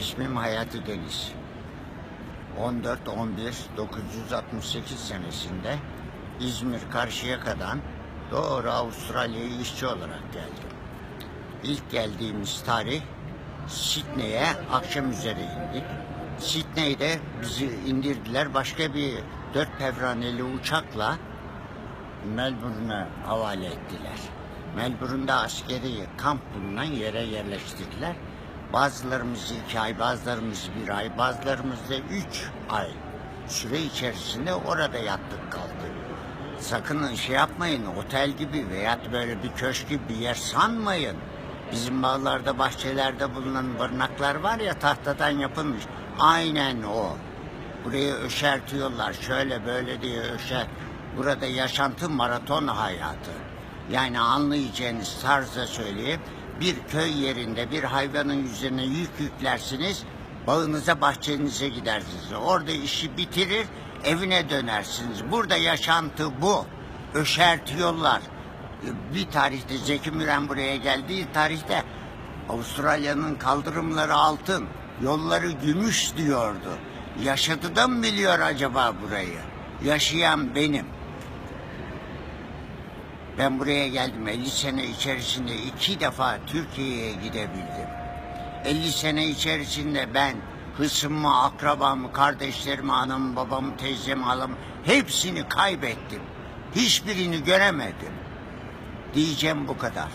İsmim Hayati Deniz. 14-11-968 senesinde İzmir Karşıyaka'dan doğru Avustralya'ya işçi olarak geldim. İlk geldiğimiz tarih Sidney'e akşam üzere indik. Sidney'de bizi indirdiler. Başka bir dört pevraneli uçakla Melbourne'a havale ettiler. Melbourne'da askeri kamp bulunan yere yerleştirdiler. Bazılarımız iki ay, bazılarımız bir ay, bazılarımız da üç ay süre içerisinde orada yattık kaldık. Sakın şey yapmayın, otel gibi veya böyle bir köşk gibi bir yer sanmayın. Bizim bağlarda, bahçelerde bulunan barınaklar var ya tahtadan yapılmış. Aynen o. Burayı öşertiyorlar, şöyle böyle diye öşer. Burada yaşantı maraton hayatı. Yani anlayacağınız tarzda söyleyeyim. Bir köy yerinde bir hayvanın üzerine yük yüklersiniz. Bağınıza bahçenize gidersiniz. Orada işi bitirir evine dönersiniz. Burada yaşantı bu. Öşertiyorlar. Bir tarihte Zeki Müren buraya geldiği tarihte Avustralya'nın kaldırımları altın, yolları gümüş diyordu. Yaşadı da mı biliyor acaba burayı? Yaşayan benim. Ben buraya geldim 50 sene içerisinde iki defa Türkiye'ye gidebildim. 50 sene içerisinde ben hısımı, akrabamı, kardeşlerimi, anamı, babamı, teyzemi, halamı hepsini kaybettim. Hiçbirini göremedim. Diyeceğim bu kadar.